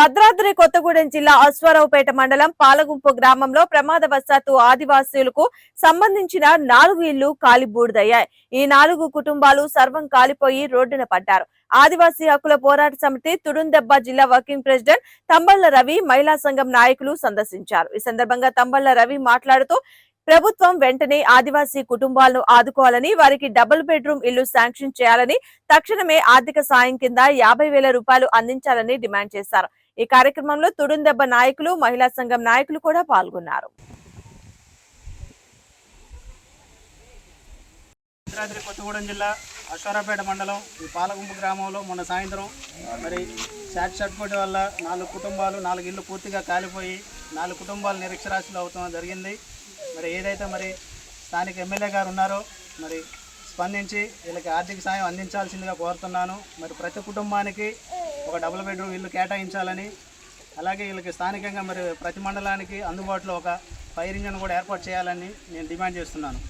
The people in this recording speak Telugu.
భద్రాద్రి కొత్తగూడెం జిల్లా అశ్వారావుపేట మండలం పాలగుంపు గ్రామంలో ప్రమాదవశాత్తు ఆదివాసీలకు సంబంధించిన నాలుగు ఇళ్ళు కాలిబూడిదయ్యాయి ఈ నాలుగు కుటుంబాలు సర్వం కాలిపోయి రోడ్డున పడ్డారు. ఆదివాసీ హక్కుల పోరాట సమితి తుడుందెబ్బ జిల్లా వర్కింగ్ ప్రెసిడెంట్ తంబళ్ళ రవి మహిళా సంఘం నాయకులు సందర్శించారు. ఈ సందర్భంగా తంబళ్ళ రవి మాట్లాడుతూ ప్రభుత్వం వెంటనే ఆదివాసీ కుటుంబాలను ఆదుకోవాలని వారికి డబుల్ బెడ్రూమ్ ఇల్లు శాంక్షన్ చేయాలని తక్షణమే ఆర్థిక సాయం కింద యాభై వేల రూపాయలు అందించాలని డిమాండ్ చేశారు. ఈ కార్యక్రమంలో తుడుందెబ్బ నాయకులు మహిళా సంఘం నాయకులు కూడా పాల్గొన్నారు. భద్రాద్రి కొత్తగూడెం జిల్లా అశ్వరాపేట మండలం ఈ పాలగుంపు గ్రామంలో మొన్న సాయంత్రం మరి షార్ట్ సర్క్యూట్ వల్ల నాలుగు కుటుంబాలు నాలుగు ఇళ్ళు పూర్తిగా కాలిపోయి నాలుగు కుటుంబాలు నిరక్షరాస్యులు అవుతాం జరిగింది. మరి ఏదైతే మరి స్థానిక ఎమ్మెల్యే గారు ఉన్నారో మరి స్పందించి వీళ్ళకి ఆర్థిక సాయం అందించాల్సిందిగా కోరుతున్నాను. మరి ప్రతి కుటుంబానికి ఒక డబుల్ బెడ్రూమ్ ఇల్లు కేటాయించాలని అలాగే వీళ్ళకి స్థానికంగా మరి ప్రతి మండలానికి అందుబాటులో ఒక ఫైర్ ఇంజన్ కూడా ఏర్పాటు చేయాలని నేను డిమాండ్ చేస్తున్నాను.